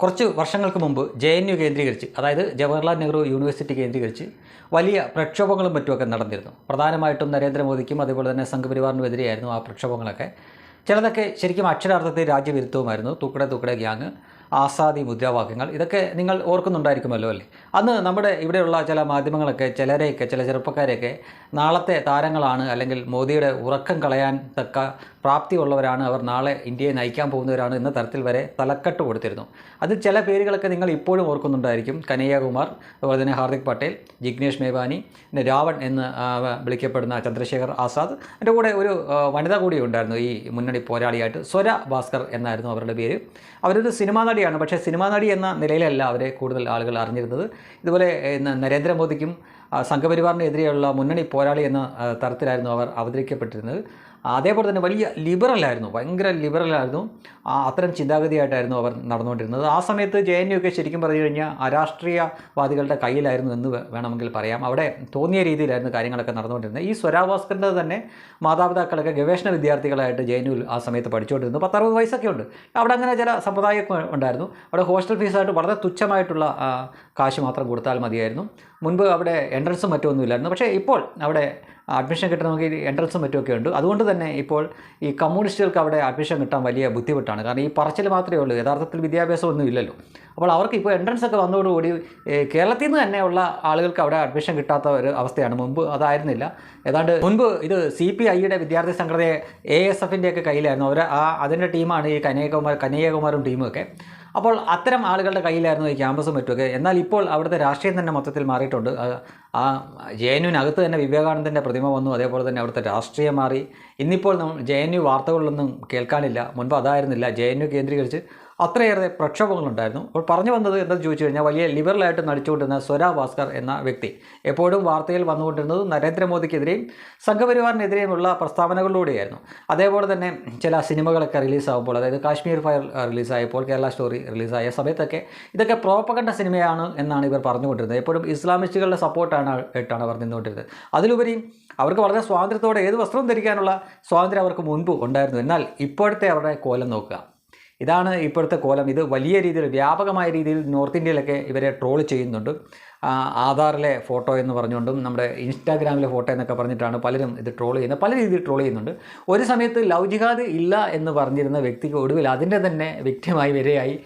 കുറച്ച് വർഷങ്ങൾക്ക് മുമ്പ് ജെ എൻ യു കേന്ദ്രീകരിച്ച് അതായത് ജവഹർലാൽ നെഹ്റു യൂണിവേഴ്സിറ്റി കേന്ദ്രീകരിച്ച് വലിയ പ്രക്ഷോഭങ്ങളും മറ്റുമൊക്കെ നടന്നിരുന്നു. പ്രധാനമായിട്ടും നരേന്ദ്രമോദിക്കും അതേപോലെ തന്നെ സംഘപരിവാറിനും എതിരെയായിരുന്നു ആ പ്രക്ഷോഭങ്ങളൊക്കെ. ചിലതൊക്കെ ശരിക്കും അക്ഷരാർത്ഥത്തിൽ രാജ്യവിരുദ്ധവുമായിരുന്നു. തൂക്കട തൂക്കട ഗ്യാങ് ആസാദി മുദ്രാവാക്യങ്ങൾ ഇതൊക്കെ നിങ്ങൾ ഓർക്കുന്നുണ്ടായിരിക്കുമല്ലോ അല്ലേ? അന്ന് നമ്മുടെ ഇവിടെയുള്ള ചില മാധ്യമങ്ങളൊക്കെ ചിലരെയൊക്കെ ചില ചെറുപ്പക്കാരെയൊക്കെ നാളത്തെ താരങ്ങളാണ് അല്ലെങ്കിൽ മോദിയുടെ ഉറക്കം കളയാൻ തക്ക പ്രാപ്തിയുള്ളവരാണ്. അവർ നാളെ ഇന്ത്യയെ നയിക്കാൻ പോകുന്നവരാണ് എന്ന തരത്തിൽ വരെ തലക്കെട്ട് കൊടുത്തിരുന്നു. അതിൽ ചില പേരുകളൊക്കെ നിങ്ങൾ ഇപ്പോഴും ഓർക്കുന്നുണ്ടായിരിക്കും. കനയ്യകുമാർ അതുപോലെ തന്നെ ഹാർദിക് പട്ടേൽ ജിഗ്നേഷ് മേവാനി പിന്നെ രാവൺ എന്ന് വിളിക്കപ്പെടുന്ന ചന്ദ്രശേഖർ ആസാദ് എന്റെ കൂടെ ഒരു വനിത കൂടി ഉണ്ടായിരുന്നു ഈ മുന്നണി പോരാളിയായിട്ട്. സ്വര ഭാസ്കർ എന്നായിരുന്നു അവരുടെ പേര്. അവരൊരു സിനിമാ നടിയാണ്. പക്ഷേ സിനിമാ നടി എന്ന നിലയിലല്ല അവരെ കൂടുതൽ ആളുകൾ അറിഞ്ഞിരുന്നത്. ഇതുപോലെ നരേന്ദ്രമോദിക്കും സംഘപരിവാറിനെതിരെയുള്ള മുന്നണി പോരാളി എന്ന തരത്തിലായിരുന്നു അവർ അവതരിക്കപ്പെട്ടിരുന്നത്. അതേപോലെ തന്നെ വലിയ ലിബറലായിരുന്നു ഭയങ്കര ലിബറലായിരുന്നു. അത്തരം ചിന്താഗതിയായിട്ടായിരുന്നു അവർ നടന്നുകൊണ്ടിരുന്നത്. ആ സമയത്ത് ജെ എൻ യു ഒക്കെ ശരിക്കും പറഞ്ഞു കഴിഞ്ഞാൽ അരാഷ്ട്രീയവാദികളുടെ കയ്യിലായിരുന്നു എന്ന് വേണമെങ്കിൽ പറയാം. അവിടെ തോന്നിയ രീതിയിലായിരുന്നു കാര്യങ്ങളൊക്കെ നടന്നുകൊണ്ടിരുന്നത്. ഈ സ്വരാഭാസ്കറിന്റെ തന്നെ മാതാപിതാക്കളൊക്കെ ഗവേഷണ വിദ്യാർത്ഥികളായിട്ട് ജെ എൻ യു ആ സമയത്ത് പഠിച്ചുകൊണ്ടിരുന്നു. പത്തറുപത് വയസ്സൊക്കെ ഉണ്ട് അവിടെ അങ്ങനെ ചില സമ്പ്രദായമൊക്കെ ഉണ്ടായിരുന്നു. അവിടെ ഹോസ്റ്റൽ ഫീസായിട്ട് വളരെ തുച്ഛമായിട്ടുള്ള കാശ് മാത്രം കൊടുത്താൽ മതിയായിരുന്നു. മുൻപ് അവിടെ എൻട്രൻസും മറ്റൊന്നും ഇല്ലായിരുന്നു പക്ഷേ ഇപ്പോൾ അവിടെ അഡ്മിഷൻ കിട്ടണമെങ്കിൽ എൻട്രൻസും മറ്റുമൊക്കെ ഉണ്ട്. അതുകൊണ്ട് തന്നെ ഇപ്പോൾ ഈ കമ്മ്യൂണിസ്റ്റുകൾക്ക് അവിടെ അഡ്മിഷൻ കിട്ടാൻ വലിയ ബുദ്ധിമുട്ടാണ്. കാരണം ഈ പറച്ചിൽ മാത്രമേ ഉള്ളൂ. യഥാർത്ഥത്തിൽ വിദ്യാഭ്യാസമൊന്നും ഇല്ലല്ലോ. അപ്പോൾ അവർക്ക് ഇപ്പോൾ എൻട്രൻസ് ഒക്കെ വന്നതോടുകൂടി കേരളത്തിൽ നിന്ന് തന്നെയുള്ള ആളുകൾക്ക് അവിടെ അഡ്മിഷൻ കിട്ടാത്ത ഒരു അവസ്ഥയാണ്. മുമ്പ് അതായിരുന്നില്ല. ഏതാണ്ട് മുൻപ് ഇത് സി പി ഐയുടെ വിദ്യാർത്ഥി സംഘടനയെ എ എസ് എഫിന്റെയൊക്കെ കയ്യിലായിരുന്നു. അവർ ആ അതിന്റെ ടീമാണ് ഈ കനയ്യകുമാർ കനയ്യകുമാരും ടീമുമൊക്കെ. അപ്പോൾ അത്തരം ആളുകളുടെ കയ്യിലായിരുന്നു ഈ ക്യാമ്പസും മറ്റുമൊക്കെ. എന്നാൽ ഇപ്പോൾ അവിടുത്തെ രാഷ്ട്രീയം തന്നെ മൊത്തത്തിൽ മാറിയിട്ടുണ്ട്. ആ- ജെ എൻ യുവിനകത്ത് തന്നെ വിവേകാനന്ദന്റെ പ്രതിമ വന്നു. അതേപോലെ തന്നെ അവിടുത്തെ രാഷ്ട്രീയം മാറി. ഇന്നിപ്പോൾ ജെ എൻ യു വാർത്തകളിലൊന്നും കേൾക്കാനില്ല. മുൻപ് അതായിരുന്നില്ല. ജെ എൻ യു കേന്ദ്രീകരിച്ച് അത്രയേറെ പ്രക്ഷോഭങ്ങളുണ്ടായിരുന്നു. അപ്പോൾ പറഞ്ഞു വന്നത് എന്തെന്ന് ചോദിച്ചു കഴിഞ്ഞാൽ വലിയ ലിബറലായിട്ട് നടിച്ചുകൊണ്ടിരുന്ന സ്വരാ ഭാസ്കർ എന്ന വ്യക്തി. എപ്പോഴും വാർത്തയിൽ വന്നുകൊണ്ടിരുന്നത് നരേന്ദ്രമോദിക്കെതിരെയും സംഘപരിവാറിനെതിരെയുമുള്ള പ്രസ്താവനകളിലൂടെയായിരുന്നു. അതേപോലെ തന്നെ ചില സിനിമകളൊക്കെ റിലീസാകുമ്പോൾ അതായത് കാശ്മീർ ഫയർ റിലീസായപ്പോൾ കേരള സ്റ്റോറി റിലീസായ സമയത്തൊക്കെ ഇതൊക്കെ പ്രോപ്പകണ്ട സിനിമയാണ് എന്നാണ് ഇവർ പറഞ്ഞുകൊണ്ടിരുന്നത്. എപ്പോഴും ഇസ്ലാമിസ്റ്റുകളുടെ സപ്പോർട്ടാണ് ആയിട്ടാണ് അവർ നിന്നുകൊണ്ടിരുന്നത്. അതിലുപരി അവർക്ക് വളരെ സ്വാതന്ത്ര്യത്തോടെ ഏത് വസ്ത്രവും ധരിക്കാനുള്ള സ്വാതന്ത്ര്യം അവർക്ക് മുൻപ് ഉണ്ടായിരുന്നു. എന്നാൽ ഇപ്പോഴത്തെ അവരുടെ കോലം നോക്കുക. ഇതാണ് ഇപ്പോഴത്തെ കോലം. ഇത് വലിയ രീതിയിൽ വ്യാപകമായ രീതിയിൽ നോർത്ത് ഇന്ത്യയിലൊക്കെ ഇവരെ ട്രോൾ ചെയ്യുന്നുണ്ട്. ആധാറിലെ ഫോട്ടോ എന്ന് പറഞ്ഞുകൊണ്ടും നമ്മുടെ ഇൻസ്റ്റാഗ്രാമിലെ ഫോട്ടോ എന്നൊക്കെ പറഞ്ഞിട്ടാണ് പലരും ഇത് ട്രോൾ ചെയ്യുന്നത്. പല രീതിയിൽ ട്രോൾ ചെയ്യുന്നുണ്ട്. ഒരു സമയത്ത് ലവ് ഇല്ല എന്ന് പറഞ്ഞിരുന്ന വ്യക്തിക്ക് ഒടുവിൽ അതിന്റെ തന്നെ വ്യക്തിമായി വരെയായി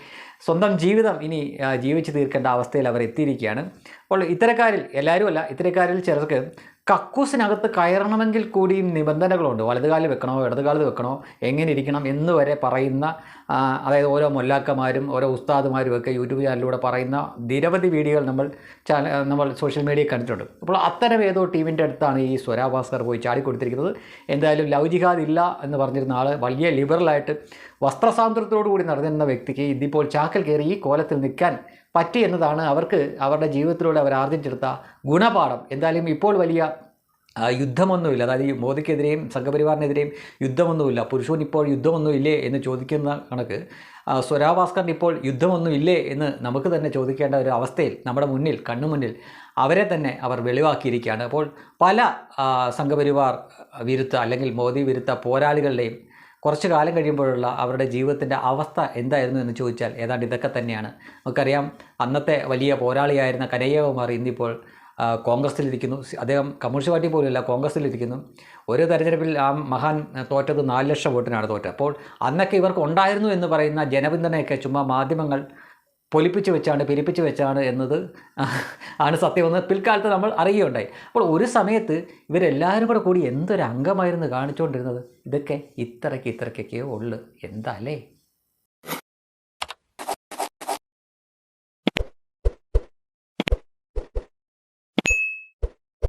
സ്വന്തം ജീവിതം ഇനി ജീവിച്ചു തീർക്കേണ്ട അവസ്ഥയിൽ അവർ എത്തിയിരിക്കുകയാണ്. അപ്പോൾ ഇത്തരക്കാരിൽ എല്ലാവരും അല്ല ഇത്തരക്കാരിൽ ചിലർക്ക് കക്കൂസിനകത്ത് കയറണമെങ്കിൽ കൂടിയും നിബന്ധനകളുണ്ട്. വലതുകാലിൽ വെക്കണോ ഇടതുകാലിൽ വെക്കണോ എങ്ങനെ ഇരിക്കണം എന്ന് വരെ പറയുന്ന അതായത് ഓരോ മൊല്ലാക്കന്മാരും ഓരോ ഉസ്താദുമാരും ഒക്കെ യൂട്യൂബ് ചാനലിലൂടെ പറയുന്ന നിരവധി വീഡിയോകൾ നമ്മൾ ചാനൽ നമ്മൾ സോഷ്യൽ മീഡിയയിൽ കണ്ടിട്ടുണ്ട്. അപ്പോൾ അത്തരം ഏതോ ടീമിന്റെ അടുത്താണ് ഈ സ്വരാഭാസ്കർ പോയി ചാടിക്കൊടുത്തിരിക്കുന്നത്. എന്തായാലും ലവ് ഇല്ല എന്ന് പറഞ്ഞിരുന്ന ആൾ വലിയ ലിബറലായിട്ട് വസ്ത്രസ്വാതന്ത്ര്യത്തോടു കൂടി നടന്നിരുന്ന വ്യക്തിക്ക് ഇതിപ്പോൾ ചാക്കൽ കയറി ഈ കോലത്തിൽ നിൽക്കാൻ പറ്റി എന്നതാണ് അവർക്ക് അവരുടെ ജീവിതത്തിലൂടെ അവർ ആർജിച്ചെടുത്ത ഗുണപാഠം. എന്തായാലും ഇപ്പോൾ വലിയ യുദ്ധമൊന്നുമില്ല. അതായത് ഈ മോദിക്കെതിരെയും സംഘപരിവാറിനെതിരെയും യുദ്ധമൊന്നുമില്ല. പുരുഷൻ ഇപ്പോൾ യുദ്ധമൊന്നുമില്ലേ എന്ന് ചോദിക്കുന്ന കണക്ക് സ്വരാഭാസ്കറിന് ഇപ്പോൾ യുദ്ധമൊന്നുമില്ലേ എന്ന് നമുക്ക് തന്നെ ചോദിക്കേണ്ട ഒരു അവസ്ഥയിൽ നമ്മുടെ മുന്നിൽ കണ്ണു മുന്നിൽ അവരെ തന്നെ അവർ വെളിവാക്കിയിരിക്കുകയാണ്. അപ്പോൾ പല സംഘപരിവാർ വിരുദ്ധ അല്ലെങ്കിൽ മോദി വിരുദ്ധ പോരാളികളുടെയും കുറച്ച് കാലം കഴിയുമ്പോഴുള്ള അവരുടെ ജീവിതത്തിന്റെ അവസ്ഥ എന്തായിരുന്നു എന്ന് ചോദിച്ചാൽ ഏതാണ്ട് ഇതൊക്കെ തന്നെയാണ്. നമുക്കറിയാം അന്നത്തെ വലിയ പോരാളിയായിരുന്ന കനയ്യകുമാർ ഇന്നിപ്പോൾ കോൺഗ്രസ്സിലിരിക്കുന്നു. അദ്ദേഹം കമ്മ്യൂണിസ്റ്റ് പാർട്ടി പോലുമല്ല കോൺഗ്രസ്സിലിരിക്കുന്നു. ഒരു തെരഞ്ഞെടുപ്പിൽ ആ മഹാൻ തോറ്റത് നാല് ലക്ഷം വോട്ടിനാണ് തോറ്റത്. അപ്പോൾ അന്നൊക്കെ ഇവർക്ക് ഉണ്ടായിരുന്നു എന്ന് പറയുന്ന ജനപിന്തുണയൊക്കെ ചുമ്മാ മാധ്യമങ്ങൾ പൊലിപ്പിച്ച് വെച്ചാണ് പെരിപ്പിച്ചു വെച്ചാണ് എന്നത് ആണ് സത്യമെന്ന് പിൽക്കാലത്ത് നമ്മൾ അറിയുകയുണ്ടായി. അപ്പോൾ ഒരു സമയത്ത് ഇവരെല്ലാവരും കൂടെ കൂടി എന്തൊരു അംഗമായിരുന്നു കാണിച്ചുകൊണ്ടിരുന്നത്? ഇതൊക്കെ ഇത്രയ്ക്ക് ഇത്രയ്ക്കൊക്കെയോ ഉള്ളു. എന്താ അല്ലേ?